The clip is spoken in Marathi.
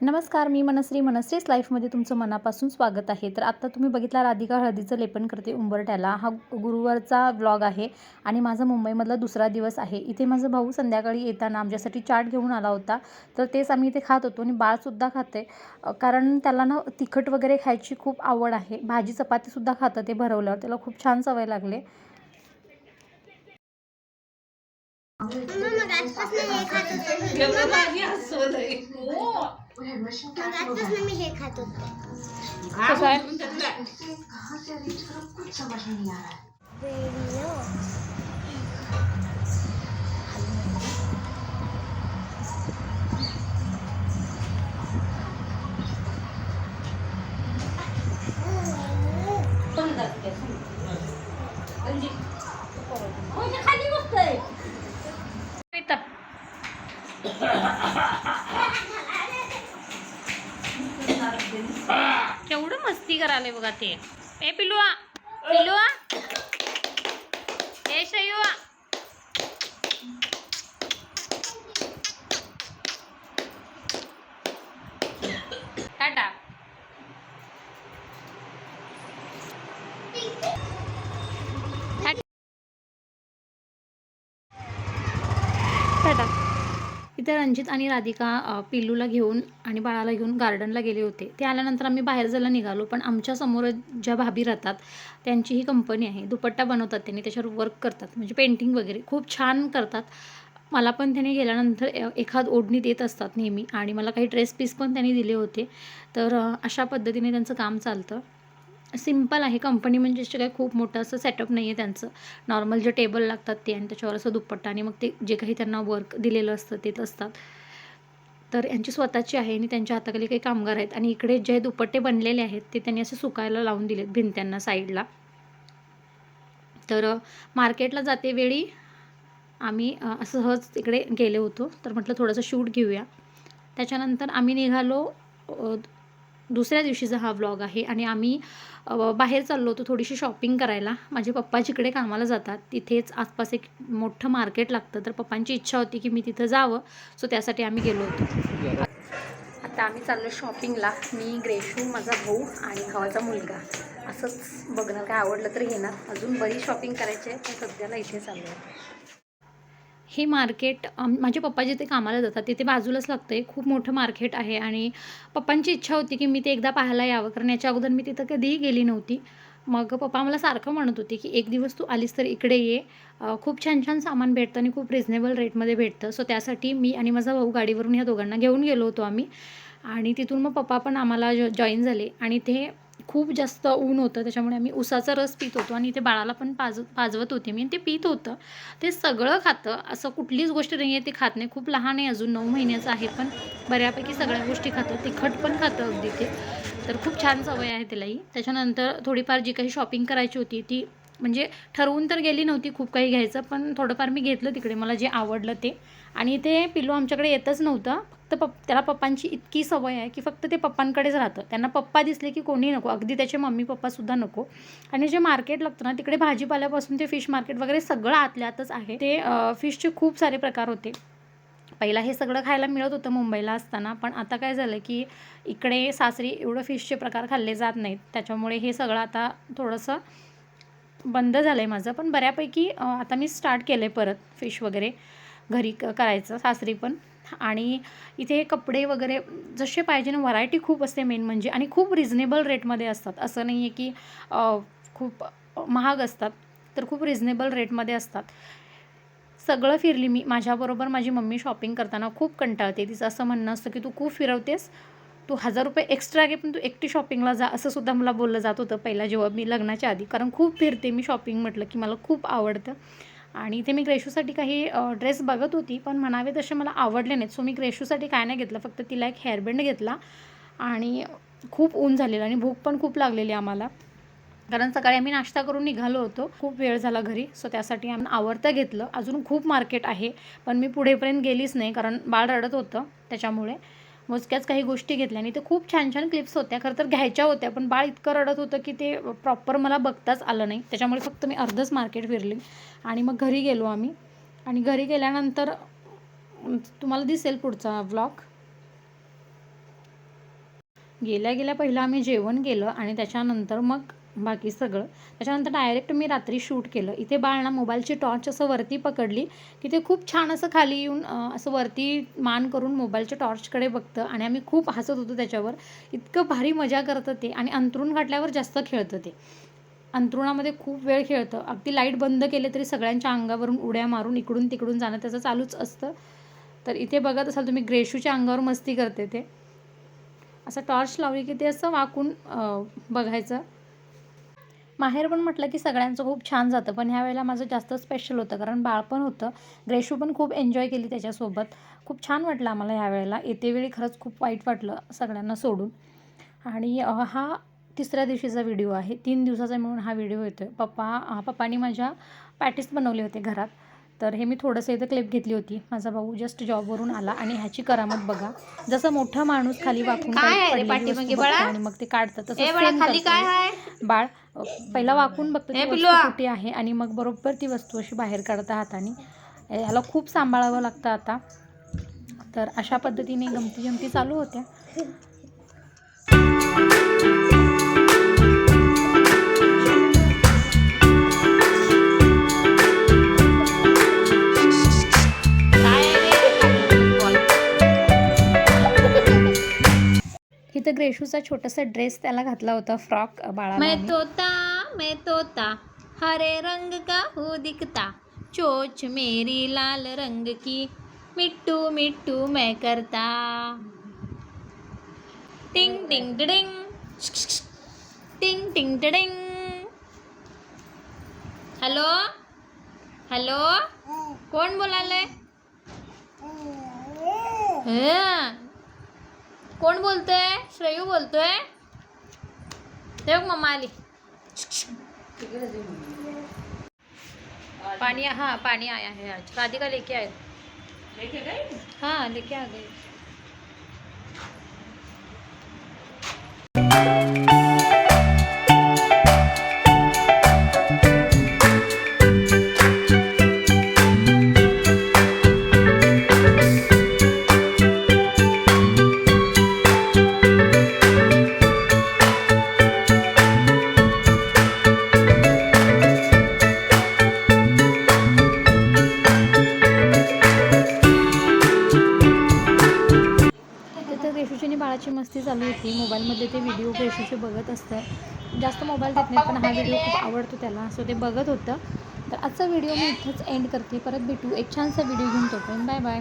नमस्कार मी मनश्री. मनश्रीच लाईफमध्ये तुमचं मनापासून स्वागत आहे. तर आत्ता तुम्ही बघितला राधिका हळदीचं लेपन करते उंबरट्याला हा गुरुवारचा ब्लॉग आहे आणि माझा मुंबईमधला दुसरा दिवस आहे. इथे माझा भाऊ संध्याकाळी येताना आमच्यासाठी चाट घेऊन आला होता. तर तेच आम्ही इथे खात होतो आणि बाळसुद्धा खाते. कारण त्याला ना तिखट वगैरे खायची खूप आवड आहे. भाजी चपातीसुद्धा खातं ते भरवल्यावर. त्याला खूप छान सवय लागले. मग आजपासून मी हे खात होते. कसं आहे? मस्ती करायला बघा ते. ए पिलुआ. पिलुआ. ए शयुआ. टाटा. रणजित रंजित आणि राधिका पिल्लूला घेऊन आणि बाळाला घेऊन गार्डनला गेले होते. ते आल्यानंतर आम्ही बाहेर जायला निघालो पण आमच्यासमोर ज्या भाभी राहतात त्यांची ही कंपनी आहे. दुपट्टा बनवतात त्यांनी त्याच्यावर वर्क करतात. म्हणजे पेंटिंग वगैरे खूप छान करतात. मला पण त्याने गेल्यानंतर एखाद ओढणी देत असतात नेहमी आणि मला काही ड्रेस पीस पण त्यांनी दिले होते. तर अशा पद्धतीने त्यांचं काम चालतं. सिंपल आहे. कंपनी म्हणजे असं काही खूप मोठं असं सेटअप नाही आहे त्यांचं. नॉर्मल जे टेबल लागतात ते आणि त्याच्यावर असं दुपट्टा आणि मग ते जे काही त्यांना वर्क दिलेलं असतं ते असतात. तर यांची स्वतःची आहे आणि त्यांच्या हाताखाली काही कामगार आहेत. आणि इकडे जे दुपट्टे बनलेले आहेत ते त्यांनी असे सुकायला लावून दिलेत भिंत्यांना साईडला तर मार्केटला जाते वेळी आम्ही असं सहज तिकडे गेले होतो. तर म्हटलं थोडंसं शूट घेऊया. त्याच्यानंतर आम्ही निघालो दुसऱ्या दिवशीचा हा व्लॉग आहे. आणि आम्ही बाहेर चाललो होतो थोडीशी शॉपिंग करायला. माझे पप्पा जिकडे कामाला जातात तिथेच आसपास एक मोठं मार्केट लागतं. तर पप्पांची इच्छा होती की मी तिथं जावं. सो त्यासाठी आम्ही गेलो होतो. आता आम्ही चाललो शॉपिंगला मी ग्रेशू माझा भाऊ आणि भावाचा मुलगा. असंच बघणार काय आवडलं तर घेणार. अजून बरी शॉपिंग करायची आहे तर सध्याला इथे चाललो आहे हे मार्केट माझे पप्पा जिथे कामाला जातात तिथे बाजूलाच लागतं आहे खूप मोठं मार्केट आहे आणि पप्पांची इच्छा होती की मी ते एकदा पाहायला यावं कारण याच्या अगोदर मी तिथं कधीही गेली नव्हती. मग पप्पा मला सारखं म्हणत होते की एक दिवस तू आलीस तर इकडे ये. खूप छान छान सामान भेटतं आणि खूप रिझनेबल रेटमध्ये भेटतं. सो त्यासाठी मी आणि माझा भाऊ गाडीवरून ह्या दोघांना घेऊन गेलो होतो आम्ही. आणि तिथून मग पप्पा पण आम्हाला जॉईन झाले. आणि ते खूप जास्त ऊन होतं त्याच्यामुळे आम्ही उसाचा रस पित होतो आणि ते बाळाला पण पाज पाजवत होते. मी ते पित होतं. ते सगळं खातं. असं कुठलीच गोष्ट नाही आहे ते खात नाही. खूप लहान आहे अजून नऊ महिन्याचं आहे पण बऱ्यापैकी सगळ्या गोष्टी खातं. तिखट पण खातं अगदी ते. तर खूप छान सवय आहे त्यालाही त्याच्यानंतर थोडीफार जी काही शॉपिंग करायची होती ती म्हणजे ठरवून तर गेली नव्हती खूप काही घ्यायचं पण थोडंफार मी घेतलं तिकडे मला जे आवडलं ते. आणि ते पिलो आमच्याकडे येतच नव्हतं. फक्त पप त्याला पप्पांची इतकी सवय आहे की फक्त ते पप्पांकडेच राहतं. त्यांना पप्पा दिसले की कोणी नको. अगदी त्याचे मम्मी पप्पासुद्धा नको. आणि जे मार्केट लागतं ना तिकडे भाजीपाल्यापासून ते फिश मार्केट वगैरे सगळं आतल्यातच आहे. ते फिशचे खूप सारे प्रकार होते. पहिला हे सगळं खायला मिळत होतं मुंबईला असताना पण आता काय झालं की इकडे सासरी एवढं फिशचे प्रकार खाल्ले जात नाहीत. त्याच्यामुळे हे सगळं आता थोडंसं बंद झालं आहे माझं. पण बऱ्यापैकी आता मी स्टार्ट केलं आहे परत फिश वगैरे घरी क करायचं सासरी पण. आणि इथे कपडे वगैरे जसे पाहिजे ना व्हरायटी खूप असते मेन म्हणजे. आणि खूप रिझनेबल रेटमध्ये असतात. असं नाही आहे की खूप महाग असतात तर खूप रिझनेबल रेटमध्ये असतात. सगळं फिरली मी माझ्याबरोबर माझी मम्मी शॉपिंग करताना खूप कंटाळते. तिचं असं म्हणणं असतं की तू खूप फिरवतेस तू हजार रुपये एक्स्ट्रा घे पण तू एकटी शॉपिंगला जा असं सुद्धा मला बोललं जात होतं पहिला जेव्हा मी लग्नाच्या आधी. कारण खूप फिरते मी शॉपिंग म्हटलं की मला खूप आवडतं. आणि ते मी ग्रेशूसाठी काही ड्रेस बघत होती पण म्हणावे तसे मला आवडले नाहीत. सो मी ग्रेशूसाठी काय नाही घेतलं फक्त तिला एक हेअरबँड घेतला आणि खूप ऊन झालेलं आणि भूक पण खूप लागलेली आम्हाला. कारण सकाळी आम्ही नाश्ता करून निघालो होतो. खूप वेळ झाला घरी सो त्यासाठी आम्ही आवडतं घेतलं. अजून खूप मार्केट आहे पण मी पुढेपर्यंत गेलीच नाही कारण बाळ रडत होतं त्याच्यामुळे. मोजक्याच काही गोष्टी घेतल्या आणि ते खूप छान छान क्लिप्स होत्या. खरं तर घ्यायच्या होत्या पण बाळ इतकं रडत होतं की ते प्रॉपर मला बघताच आलं नाही. त्याच्यामुळे फक्त मी अर्धच मार्केट फिरली आणि मग घरी गेलो आम्ही. आणि घरी गेल्यानंतर तुम्हाला दिसेल पुढचा व्लॉग गेल्या गेल्या पहिलं आम्ही जेवण केलं आणि त्याच्यानंतर मग बाकी सगळं. त्याच्यानंतर डायरेक्ट मी रात्री शूट केलं. इथे बाळ मोबाईलची टॉर्च असं वरती पकडली की ते खूप छान असं खाली येऊन असं वरती मान करून मोबाईलच्या टॉर्चकडे बघतं आणि आम्ही खूप हसत होतो त्याच्यावर. इतकं भारी मजा करतं ते आणि अंतरून घातल्यावर जास्त खेळतं ते. अंतरुणामध्ये खूप वेळ खेळतं. अगदी लाइट बंद केले तरी सगळ्यांच्या अंगावरून उड्या मारून इकडून तिकडून जाणं त्याचं चालूच असतं. तर इथे बघत असाल तुम्ही ग्रेशूच्या अंगावर मस्ती करते ते. असं टॉर्च लावली की ते असं वाकून बघायचं. माहेर पण म्हटलं की सगळ्यांचं खूप छान जातं. पण ह्या वेळेला माझं जास्त स्पेशल होतं कारण बाळ पण होतं. ग्रेशू पण खूप एन्जॉय केली त्याच्यासोबत. खूप छान वाटलं आम्हाला ह्या वेळेला. येते वेळी खरंच खूप वाईट वाटलं सगळ्यांना सोडून. आणि हा तिसऱ्या दिवशीचा व्हिडिओ आहे. तीन दिवसाचा मिळून हा व्हिडिओ येतो आहे पप्पा पप्पानी माझ्या पॅटीस बनवले होते घरात. तर हे मी थोडंसं इथं क्लिप घेतली होती. माझा भाऊ जस्ट जॉबवरून आला आणि ह्याची करामत बघा. जसं मोठा माणूस खाली वाकून आणि मग ते काढतं. तसं बाळा पहिला वाकून बघतं कुठे आहे आणि मग बरोबर ती वस्तू अशी बाहेर काढता हाताने. ह्याला खूप सांभाळावं लागतं आता. तर अशा पद्धतीने गमती जमती चालू होत्या. इथं ग्रेशूचा छोटासा ड्रेस त्याला घातला होता फ्रॉक बाळाला मैं आम्ही. तोता मैं तोता हरे रंग का हूँ दिखता। चोच मेरी लाल रंग की मिट्टू मिट्टू मैं करता। टिंग टिंग डिंग टिंग टिंग डिंग हॅलो? हॅलो? कोण बोलालंय? हं. कोण बोलतोय? श्रेयू बोलतोय. बघ मम्मा आली. पानी हाँ पानी आया है आज. राधिका लेके आए लेके गए हाँ लेके आ गए चालू होती. मोबाईलमध्ये ते व्हिडिओ ग्रेशूचे बघत असतं जास्त मोबाईल देत नाही पण हा व्हिडिओ खूप आवडतो त्याला. सो ते बघत होतं. तर आजचा व्हिडिओ मी इथंच एंड करते. परत भेटू. एक छानसा व्हिडिओ घेऊन तो पण बाय बाय